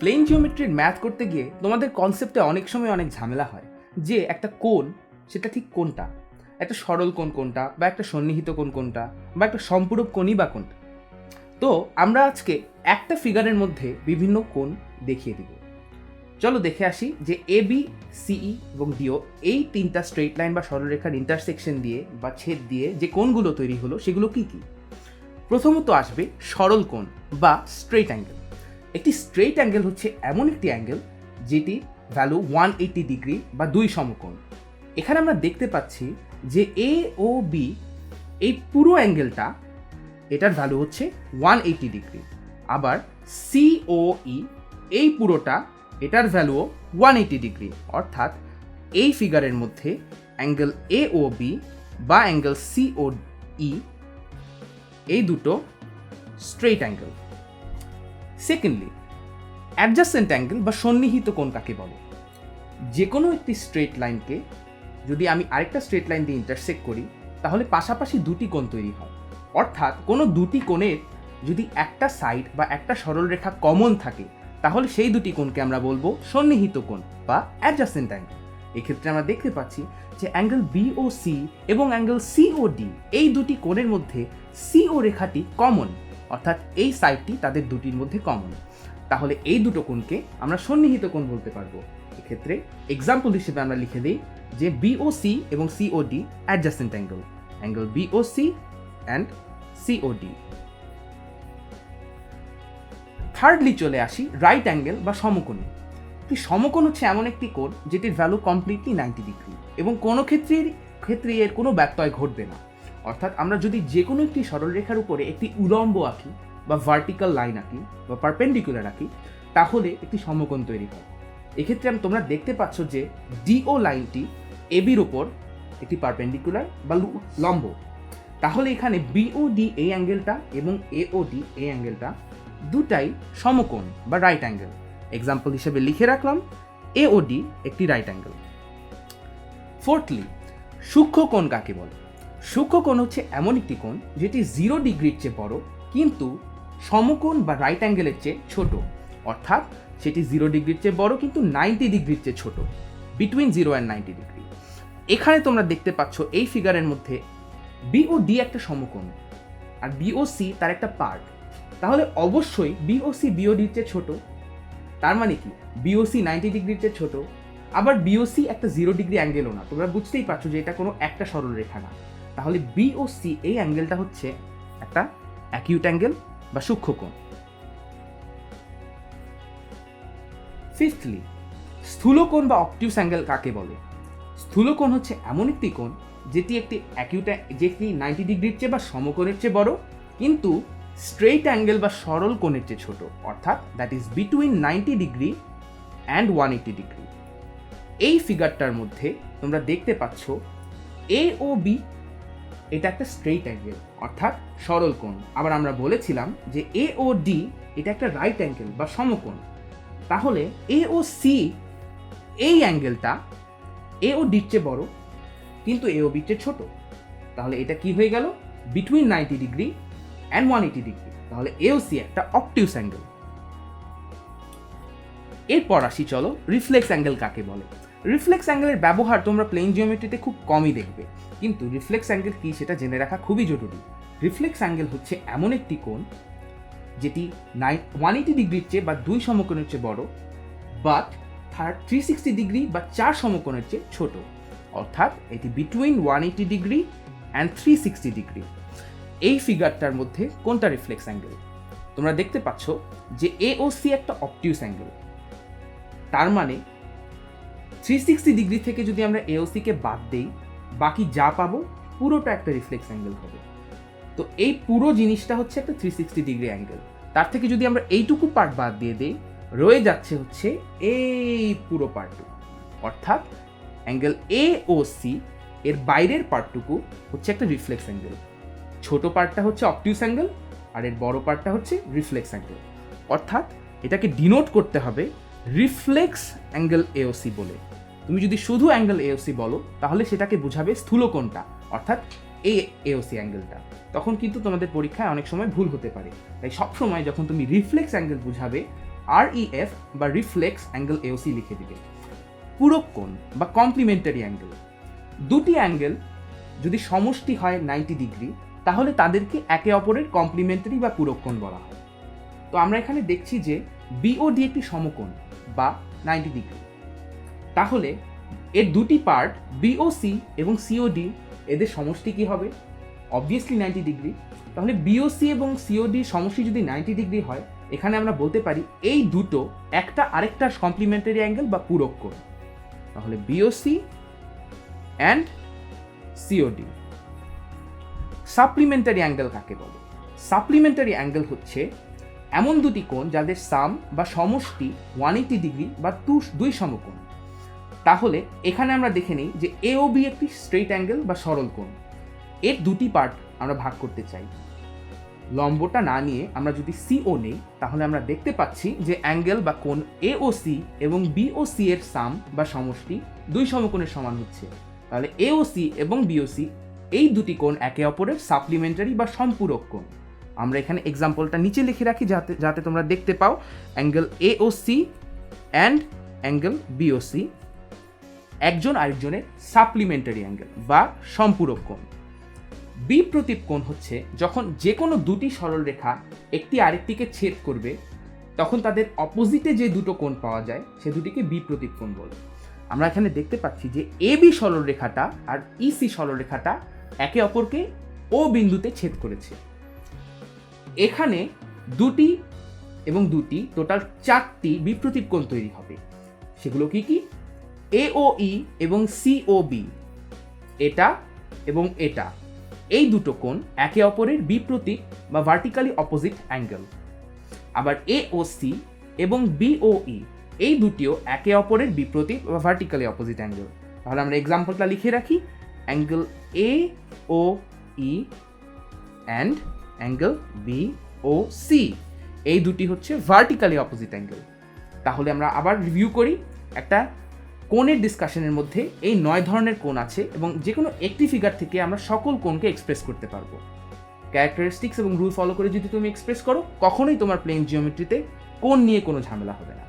Plane জিওমেট্রির math করতে গিয়ে তোমাদের কনসেপ্টে অনেক সময় অনেক ঝামেলা হয়। যে একটা কোণ, সেটা ঠিক কোনটা একটা সরল কোণ কোনটা বা একটা সন্নিহিত কোণ কোনটা বা একটা সম্পূরক কোণই বা কোনটা তো আমরা আজকে একটা ফিগারের মধ্যে বিভিন্ন কোণ দেখিয়ে দিব। চলো দেখে আসি যে এ বি সিই এবং ডিও এই তিনটা স্ট্রেট লাইন বা সরলরেখার ইন্টারসেকশন দিয়ে বা ছেদ দিয়ে যে কোণগুলো তৈরি হলো, সেগুলো কি কি? প্রথমত আসবে সরল কোণ বা স্ট্রেট অ্যাঙ্গেল একটি স্ট্রেট অ্যাঙ্গেল হচ্ছে এমন একটি অ্যাঙ্গেল যেটি ভ্যালু ওয়ান এইটি ডিগ্রি বা দুই সমকোণ। এখানে আমরা দেখতে পাচ্ছি যে এ ও বি এই পুরো অ্যাঙ্গেলটা এটার ভ্যালু হচ্ছে ওয়ান এইটি ডিগ্রি আবার সি ও ই এই পুরোটা, এটার ভ্যালুও ওয়ান এইটি ডিগ্রি অর্থাৎ এই ফিগারের মধ্যে অ্যাঙ্গেল এ ও বি বা অ্যাঙ্গেল সি ও ই এই দুটো straight angle secondly adjacent angle বা সন্নিহিত কোণ কাকে বলে? যে কোনো একটি স্ট্রেট লাইনকে যদি আমি আরেকটা স্ট্রেট লাইন দিয়ে ইন্টারসেক্ট করি, তাহলে পাশাপাশি দুটি কোণ তৈরি হয়। অর্থাৎ কোনো দুটি কোণের যদি একটা সাইড বা একটা সরলরেখা কমন থাকে, তাহলে সেই দুটি কোণকে আমরা বলব সন্নিহিত কোণ বা অ্যাডজাসেন্ট অ্যাঙ্গেল এক্ষেত্রে আমরা দেখতে পাচ্ছি যে অ্যাঙ্গেল বি ও সি এবং অ্যাঙ্গেল সি ও ডি এই দুটি কোণের মধ্যে সি ও রেখাটি কমন অর্থাৎ এই সাইডটি তাদের দুটির মধ্যে কমন তাহলে এই দুটো কোণকে আমরা সন্নিহিত কোণ বলতে পারব। এক্ষেত্রে এক্সাম্পল হিসেবে আমরা লিখে দিই যে বিওসি এবং COD adjacent angle angle BOC and COD thirdly চলে আসি রাইট অ্যাঙ্গেল বা সমকোণী। একটি সমকোণ হচ্ছে এমন একটি কোণ যেটির ভ্যালু কমপ্লিটলি নাইনটি ডিগ্রি এবং কোনো ক্ষেত্রের ক্ষেত্রে এর কোনো ব্যত্যয় ঘটবে না। অর্থাৎ আমরা যদি যে কোনো একটি সরলরেখার উপরে একটি উলম্ব আঁকি, বা ভার্টিক্যাল লাইন আঁকি, বা পারপেন্ডিকুলার আঁকি, তাহলে একটি সমকোণ তৈরি হয়। এক্ষেত্রে আমি তোমরা দেখতে পাচ্ছ যে ডিও লাইনটি এবির ওপর একটি পারপেন্ডিকুলার বা লম্ব। তাহলে এখানে বিওডি এই অ্যাঙ্গেলটা এবং এওডি এই অ্যাঙ্গেলটা দুটাই সমকোণ বা রাইট অ্যাঙ্গেল এক্সাম্পল হিসেবে লিখে রাখলাম এওডি একটি রাইট অ্যাঙ্গেল ফোর্থলি সূক্ষ্ম কোণ কাকে বলে? সূক্ষ্ম কোণ হচ্ছে এমন একটি কোণ যেটি জিরো ডিগ্রির চেয়ে বড়, কিন্তু সমকোণ বা রাইট অ্যাঙ্গেলের চেয়ে ছোট। অর্থাৎ সেটি জিরো ডিগ্রির চেয়ে বড়, কিন্তু নাইনটি ডিগ্রির চেয়ে ছোট। Between zero and ninety degree এখানে তোমরা দেখতে পাচ্ছ এই ফিগারের মধ্যে বি ও ডি একটা সমকোণ আর বিওসি তার একটা পার্ট তাহলে অবশ্যই বিওসি বিওডির চেয়ে ছোট। তার মানে কি? বিওসি নাইনটি ডিগ্রির চেয়ে ছোট। আবার বিওসি একটা জিরো ডিগ্রি অ্যাঙ্গেলও না। তোমরা বুঝতেই পারছ যে এটা কোনো একটা সরল রেখা না। তাহলে বিওসি এই অ্যাঙ্গেলটা হচ্ছে একটা অ্যাকিউট অ্যাঙ্গেল বা সূক্ষ্ম কোণ। ফিফথলি স্থূলকোণ বা অপটিউস অ্যাঙ্গেল কাকে বলে? স্থূলকোণ হচ্ছে এমন একটি কোণ যেটি একটি অ্যাকিউট যেটি নাইনটি ডিগ্রির চেয়ে বা সমকোণের চেয়ে বড়, কিন্তু স্ট্রেইট অ্যাঙ্গেল বা সরল কোণের চেয়ে ছোট, অর্থাৎ that is between ninety degree and one eighty degree এই ফিগারটার মধ্যে তোমরা দেখতে পাচ্ছ এ ও বি এটা একটা স্ট্রেইট অ্যাঙ্গেল অর্থাৎ সরল কোণ। আবার আমরা বলেছিলাম যে এ ও ডি এটা একটা রাইট অ্যাঙ্গেল বা সমকোণ। তাহলে এ ও সি এই অ্যাঙ্গেলটা এ ও ডির চেয়ে বড়, কিন্তু এ ও বির চেয়ে ছোট। তাহলে এটা কি হয়ে গেল? Between ninety degree and one eighty degree তাহলে এও সি একটা অপটিউস অ্যাঙ্গেল এরপর আসি, চলো রিফ্লেক্স অ্যাঙ্গেল কাকে বলে? রিফ্লেক্স অ্যাঙ্গেলের ব্যবহার তোমরা প্লেন জিওমেট্রিতে খুব কমই দেখবে। কিন্তু রিফ্লেক্স অ্যাঙ্গেল কি সেটা জেনে রাখা খুবই জরুরি। রিফ্লেক্স অ্যাঙ্গেল হচ্ছে এমন একটি কোণ যেটি নাইন ওয়ান এইটি ডিগ্রির চেয়ে বা দুই সমকোণের চেয়ে বড় but third three sixty degree বা চার সমকোণের চেয়ে ছোট। অর্থাৎ এটি between one eighty degree and three sixty degree এই ফিগারটার মধ্যে কোনটা রিফ্লেক্স অ্যাঙ্গেল তোমরা দেখতে পাচ্ছ যে এ ও সি একটা অপটিউস অ্যাঙ্গেল তার মানে থ্রি সিক্সটি ডিগ্রি থেকে যদি আমরা এওসিকে বাদ দেই, বাকি যা পাবো পুরোটা একটা রিফ্লেক্স অ্যাঙ্গেল হবে। তো এই পুরো জিনিসটা হচ্ছে একটা থ্রি সিক্সটি ডিগ্রি অ্যাঙ্গেল তার থেকে যদি আমরা এইটুকু পার্ট বাদ দিয়ে দিই, রয়ে যাচ্ছে হচ্ছে এই পুরো পার্টটুকু অর্থাৎ অ্যাঙ্গেল এ ও সি এর বাইরের পার্টটুকু হচ্ছে একটা রিফ্লেক্স অ্যাঙ্গেল ছোট পার্টটা হচ্ছে অপটিউস অ্যাঙ্গেল আর এর বড় পার্টটা হচ্ছে রিফ্লেক্স অ্যাঙ্গেল অর্থাৎ এটাকে ডিনোট করতে হবে রিফ্লেক্স অ্যাঙ্গেল এওসি বলে। তুমি যদি শুধু অ্যাঙ্গেল এওসি বলো, তাহলে সেটাকে বোঝাবে স্থূলকোণটা অর্থাৎ এই এওসি অ্যাঙ্গেলটা। তখন কিন্তু তোমাদের পরীক্ষায় অনেক সময় ভুল হতে পারে। তাই সবসময় যখন তুমি রিফ্লেক্স অ্যাঙ্গেল বুঝাবে আর এফ বা রিফ্লেক্স অ্যাঙ্গেল এওসি লিখে দিবে। পূরক কোণ বা কমপ্লিমেন্টারি অ্যাঙ্গেল দুটি অ্যাঙ্গেল যদি সমষ্টি হয় নাইনটি ডিগ্রি তাহলে তাদেরকে একে অপরের কমপ্লিমেন্টারি বা পূরক কোণ বলা হয়। তো আমরা এখানে দেখছি যে বিওডি একটি সমকোণ। বা নাইনটি ডিগ্রি। তাহলে এর দুটি পার্ট বিওসি এবং সিওডি এদের সমষ্টি কি হবে? Obviously ninety degree. তাহলে বিওসি এবং সিওডি সমষ্টি যদি নাইনটি ডিগ্রি হয়, এখানে আমরা বলতে পারি এই দুটো একটা আরেকটার কমপ্লিমেন্টারি অ্যাঙ্গেল বা পূরক কোণ। তাহলে BOC and COD supplementary angle কাকে বলে? সাপ্লিমেন্টারি অ্যাঙ্গেল হচ্ছে এমন দুটি কোণ যাদের সাম বা সমষ্টি ওয়ান এইটি ডিগ্রি বা টু, দুই সমকোণ। তাহলে এখানে আমরা দেখে নিই যে এ ও বি একটি স্ট্রেট অ্যাঙ্গেল বা সরল কোণ। এর দুটি পার্ট আমরা ভাগ করতে চাই। লম্বটা না নিয়ে আমরা যদি সিও নেই, তাহলে আমরা দেখতে পাচ্ছি যে অ্যাঙ্গেল বা কোণ এ ও সি এবং বি ও সি এর সাম বা সমষ্টি দুই সমকোণের সমান হচ্ছে। তাহলে এ ও সি এবং বিওসি এই দুটি কোণ একে অপরের সাপ্লিমেন্টারি বা সম্পূরক কোণ। আমরা এখানে এক্সাম্পলটা নিচে লিখে রাখি যাতে যাতে তোমরা দেখতে পাও। Angle A O C and angle BOC একজন আরেকজনের সাপ্লিমেন্টারি অ্যাঙ্গেল বা সম্পূরক কোণ। বিপ্রতীপ কোণ হচ্ছে যখন যে কোনো দুটি সরলরেখা একটি আরেকটিকে ছেদ করবে, তখন তাদের অপোজিটে যে দুটো কোণ পাওয়া যায়, সে দুটিকে বিপ্রতীপ কোণ বলে। আমরা এখানে দেখতে পাচ্ছি যে এ বি সরলরেখাটা আর ইসি সরলরেখাটা একে অপরকে ও বিন্দুতে ছেদ করেছে। এখানে দুটি এবং দুটি, টোটাল চারটি বিপ্রতীপ কোণ তৈরি হবে। সেগুলো কি কি? ই এবং সিও বি এটা এবং এটা। এই দুটো কোণ একে অপরের বিপ্রতীক বা ভার্টিক্যালি অপোজিট অ্যাঙ্গেল আবার এ ও সি এবং বিওই এই দুটিও একে অপরের বিপ্রতীক বা ভার্টিক্যালি অপোজিট অ্যাঙ্গেল তাহলে আমরা এক্সাম্পলটা লিখে রাখি। Angle A O E and angle B O C এই দুটি হচ্ছে ভার্টিক্যালি অপোজিট অ্যাঙ্গেল তাহলে আমরা আবার রিভিউ করি, একটা কোণের ডিসকাশনের মধ্যে এই নয় ধরনের কোণ আছে এবং যে কোনো একটি ফিগার থেকে আমরা সকল কোণকে এক্সপ্রেস করতে পারব। ক্যারেক্টারিস্টিক্স এবং রুল ফলো করে যদি তুমি এক্সপ্রেস করো, কখনোই তোমার প্লেন জিওমেট্রিতে কোণ নিয়ে কোনো ঝামেলা হবে না।